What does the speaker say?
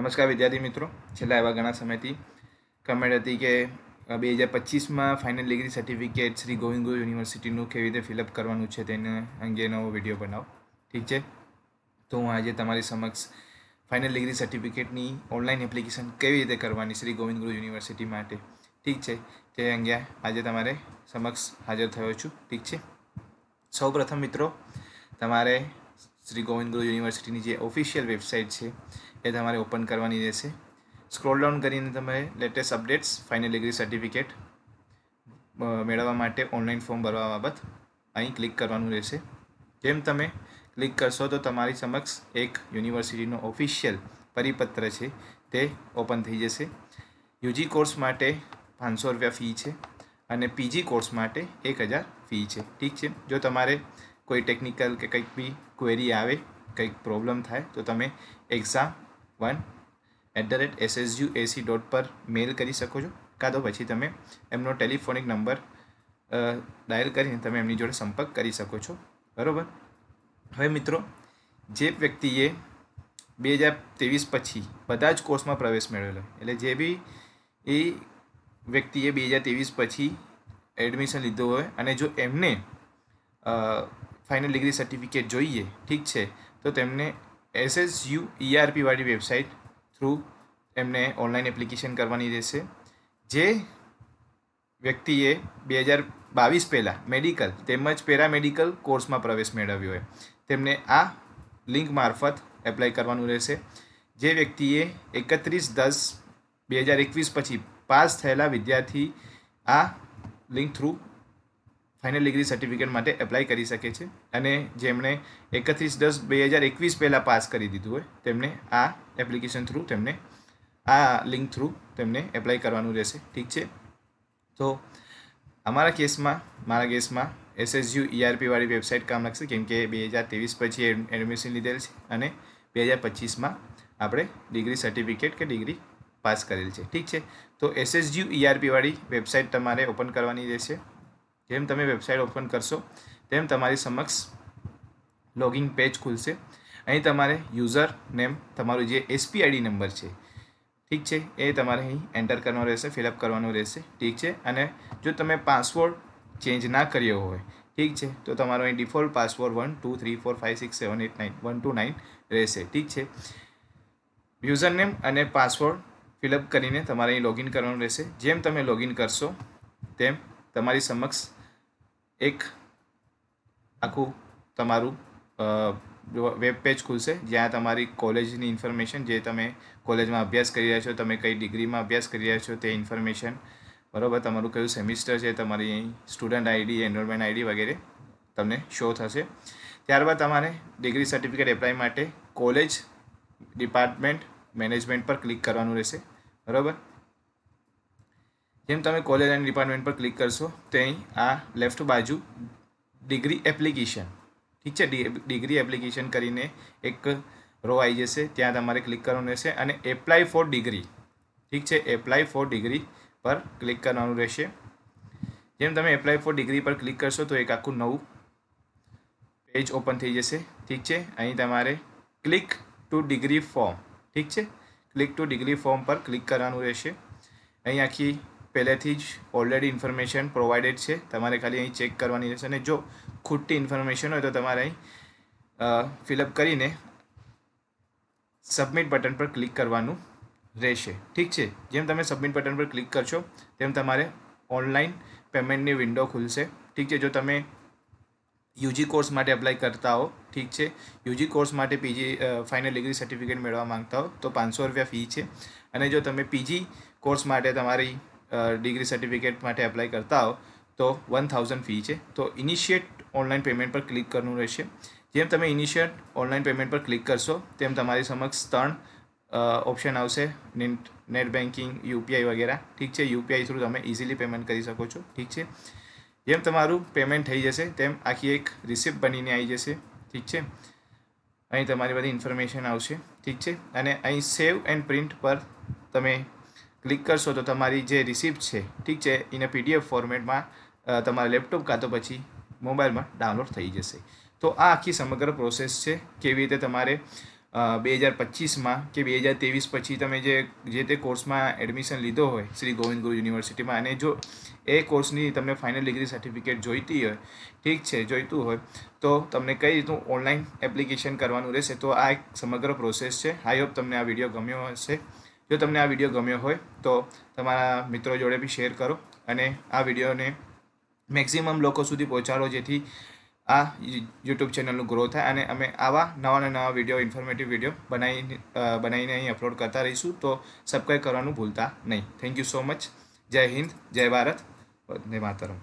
નમસ્કાર વિદ્યાર્થી મિત્રો. છેલ્લા એવા ઘણા સમયથી કમેન્ટ હતી કે બે હજાર પચીસમાં final degree certificate Shri Govind Guru યુનિવર્સિટીનું કેવી રીતે ફિલઅપ કરવાનું છે તેને અંગેનો વીડિયો બનાવો. ઠીક છે? તો હું આજે તમારી સમક્ષ ફાઇનલ ડિગ્રી સર્ટિફિકેટની ઓનલાઈન એપ્લિકેશન કેવી રીતે કરવાની શ્રી ગોવિંદ ગુરુ યુનિવર્સિટી માટે? ઠીક છે? તે અંગે આજે તમારે સમક્ષ હાજર થયો છું. ઠીક છે? સૌપ્રથમ મિત્રો, તમારે શ્રી ગોવિંદ ગુરુ યુનિવર્સિટીની જે ઓફિશિયલ વેબસાઇટ છે, એ તમારે ઓપન કરવાની રહેશે. સ્ક્રોલ ડાઉન કરીને તમે latest updates final degree certificate મેળવવા માટે ઓનલાઈન ફોર્મ ભરવા બાબત અહીં ક્લિક કરવાનું રહેશે. જેમ તમે ક્લિક કરશો તો તમારી સમક્ષ એક યુનિવર્સિટીનો ઓફિશિયલ પરિપત્ર છે, તે ઓપન થઈ જશે. યુજી કોર્સ માટે પાંચસો રૂપિયા ફી છે અને પીજી કોર્સ માટે એક હજાર ફી છે. ઠીક છે? જો તમારે કોઈ ટેકનિકલ કે કંઈક બી ક્વેરી આવે, કંઈક પ્રોબ્લેમ થાય, તો તમે exam one at the rate SSU AC dot પર મેલ કરી શકો છો. કાં તો પછી તમે એમનો ટેલિફોનિક નંબર ડાયલ કરીને તમે એમની જોડે સંપર્ક કરી શકો છો. બરાબર? હવે મિત્રો, જે વ્યક્તિએ બે હજાર ત્રેવીસ પછી બધા જ કોર્સમાં પ્રવેશ મેળવેલો, એટલે જે બી એ વ્યક્તિએ બે હજાર ત્રેવીસ પછી એડમિશન લીધું હોય અને જો એમને ફાઇનલ ડિગ્રી સર્ટિફિકેટ જોઈએ, ઠીક છે? તો તેમને એસએસયુ ઈઆરપી વાળી વેબસાઇટ થ્રુ એમને ઓનલાઈન એપ્લિકેશન કરવાની રહેશે. જે વ્યક્તિએ બે હજાર બાવીસ પહેલાં મેડિકલ તેમજ પેરામેડિકલ કોર્સમાં પ્રવેશ મેળવ્યો હોય તેમને આ લિંક મારફત એપ્લાય કરવાનું રહેશે. જે વ્યક્તિએ એકત્રીસ દસ બે હજાર એકવીસ પછી પાસ થયેલા વિદ્યાર્થી આ link through final degree certificate માટે એપ્લાય કરી શકે છે અને જેમણે એકત્રીસ દસ બે હજાર એકવીસ પહેલાં પાસ કરી દીધું હોય, તેમને આ એપ્લિકેશન થ્રુ તેમને, આ લિંક થ્રુ તેમને એપ્લાય કરવાનું રહેશે. ઠીક છે? તો અમારા કેસમાં, મારા કેસમાં એસએસયુ ઈઆરપીવાળી વેબસાઇટ કામ લાગશે, કેમ કે બે હજાર ત્રેવીસ પછી એડમિશન લીધેલ છે અને બે હજાર પચીસમાં આપણે ડિગ્રી સર્ટિફિકેટ કે ડિગ્રી પાસ કરેલ છે. ઠીક છે? તો એસએસયુ ઈઆરપીવાળી વેબસાઇટ તમારે ઓપન કરવાની રહેશે. જેમ તમે વેબસાઇટ ઓપન કરશો, તેમ તમારી સમક્ષ લોગિન પેજ ખુલશે. અહીં તમારે યુઝર નેમ, તમારું જે એસપીઆઈડી નંબર છે, ઠીક છે, એ તમારે અહીં એન્ટર કરવાનો રહેશે, ફિલઅપ કરવાનો રહેશે, ઠીક છે. અને જો તમે પાસવર્ડ ચેન્જ ના કર્યો હોય, ઠીક છે, તો તમારો અહીં default password one, two, three, four, five, six, seven, eight, nine, one, two, nine રહેશે, ઠીક છે. યુઝર નેમ અને પાસવર્ડ ફિલઅપ કરીને તમારે અહીં લોગિન કરવાનું રહેશે. જેમ તમે લોગિન કરશો, તેમ તમારી સમક્ષ એક આખું તમારું વેબ પેજ ખુલશે, જ્યાં તમારી કોલેજની ઇન્ફોર્મેશન જે તમે કોલેજમાં અભ્યાસ કરી રહ્યા છો, તમે કઈ ડિગ્રીમાં અભ્યાસ કરી રહ્યા છો, તે ઇન્ફોર્મેશન બરાબર, તમારું કયું સેમિસ્ટર છે, તમારી સ્ટુડન્ટ આઈડી એનરોલમેન્ટ આઈડી વગેરે તમને શો થશે. ત્યારબાદ તમારે ડિગ્રી સર્ટિફિકેટ એપ્લાય માટે કોલેજ ડિપાર્ટમેન્ટ મેનેજમેન્ટ પર ક્લિક કરવાનું રહેશે, બરાબર? જેમ તમે કોલેજ એન્ડ ડિપાર્ટમેન્ટ પર ક્લિક કરશો તો અહીં આ લેફ્ટ બાજુ ડિગ્રી એપ્લિકેશન ઠીક છે? ડિગ્રી એપ્લિકેશન કરીને એક રો આવી જશે. ત્યાં તમારે ક્લિક કરવાનું રહેશે અને એપ્લાય ફોર ડિગ્રી ઠીક છે? એપ્લાય ફોર ડિગ્રી પર ક્લિક કરવાનું રહેશે. જેમ તમે એપ્લાય ફોર ડિગ્રી પર ક્લિક કરશો, તો એક આખું નવું પેજ ઓપન થઈ જશે. ઠીક છે? અહીં તમારે ક્લિક ટુ ડિગ્રી ફોર્મ ઠીક છે? ક્લિક ટુ ડિગ્રી ફોર્મ પર ક્લિક કરવાનું રહેશે. અહીં આખી પહેલેથી જ ઓલરેડી ઇન્ફોર્મેશન પ્રોવાઇડેડ છે. તમારે ખાલી અહીં ચેક કરવાની રહેશે અને જો ખોટી ઇન્ફોર્મેશન હોય તો તમારે અહીં ફિલઅપ કરીને સબમિટ બટન પર ક્લિક કરવાનું રહેશે. ઠીક છે? જેમ તમે સબમિટ બટન પર ક્લિક કરશો, તેમ તમારે ઓનલાઈન પેમેન્ટની વિન્ડો ખુલશે. ઠીક છે? જો તમે યુજી કોર્સ માટે એપ્લાય કરતા હો, ઠીક છે? યુજી કોર્સ માટે પીજી ફાઇનલ ડિગ્રી સર્ટિફિકેટ મેળવવા માંગતા હો, તો પાંચસો રૂપિયા ફી છે. અને જો તમે પીજી કોર્સ માટે તમારી ડિગ્રી સર્ટિફિકેટ માટે એપ્લાય કરતા હો તો વન થાઉઝન્ડ ફી છે. તો ઇનિશિયેટ ઓનલાઈન પેમેન્ટ પર ક્લિક કરવાનું રહેશે. જેમ તમે ઇનિશિયેટ ઓનલાઈન પેમેન્ટ પર ક્લિક કરશો, તેમ તમારી સમક્ષ ત્રણ ઓપ્શન આવશે. નેટ બેન્કિંગ યુપીઆઈ વગેરે. ઠીક છે? યુપીઆઈ થ્રુ તમે ઇઝીલી પેમેન્ટ કરી શકો છો. ઠીક છે? જેમ તમારું પેમેન્ટ થઈ જશે, તેમ આખી એક રિસિપ્ટ બનીને આવી જશે. ઠીક છે? અહીં તમારી બધી ઇન્ફોર્મેશન આવશે. ઠીક છે? અને અહીં સેવ એન્ડ પ્રિન્ટ પર તમે ક્લિક કરશો તો તમારી જે રિસિપ્ટ છે, ઠીક છે, એને પીડીએફ ફોર્મેટમાં તમારા લેપટોપ કાં તો પછી મોબાઈલમાં ડાઉનલોડ થઈ જશે. તો આ આખી સમગ્ર પ્રોસેસ છે, કેવી રીતે તમારે બે હજાર પચીસમાં કે બે હજાર ત્રેવીસ પછી તમે જે જે તે કોર્સમાં એડમિશન લીધો હોય, શ્રી ગોવિંદ ગુરુ યુનિવર્સિટીમાં અને જો એ કોર્સની તમને ફાઇનલ ડિગ્રી સર્ટિફિકેટ જોઈતી હોય, ઠીક છે, જોઈતું હોય, તો તમને કઈ રીતનું ઓનલાઈન એપ્લિકેશન કરવાનું રહેશે, તો આ એક સમગ્ર પ્રોસેસ છે. આઈ હોપ તમને આ વીડિયો ગમ્યો હશે. જો તમને આ વીડિયો ગમ્યો હોય, તો તમારા મિત્રો જોડે બી શેર કરો અને આ વિડીયોને મેક્સિમમ લોકો સુધી પહોંચાડો, જેથી આ યુટ્યુબ ચેનલનું ગ્રો થાય અને અમે આવા નવા નવા વીડિયો ઇન્ફોર્મેટિવ વીડિયો બનાવી બનાવીને અહીં અપલોડ કરતા રહીશું. તો સબસ્ક્રાઈબ કરવાનું ભૂલતા નહીં. થેન્ક યુ સો મચ જય હિન્દ, જય ભારત. વંદે માતરમ.